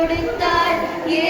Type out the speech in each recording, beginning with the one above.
கொடுத்தாள் ஏ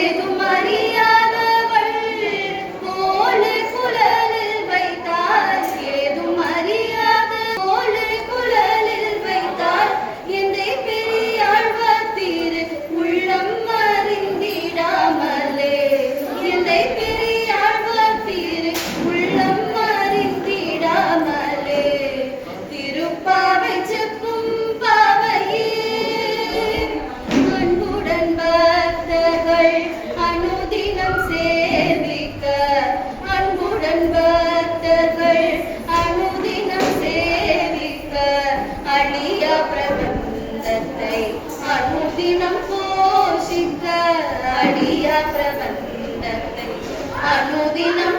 അഖിലം പോഷിദ്ധ അടിയ പ്രബന്ധത്തെ അനുദിനം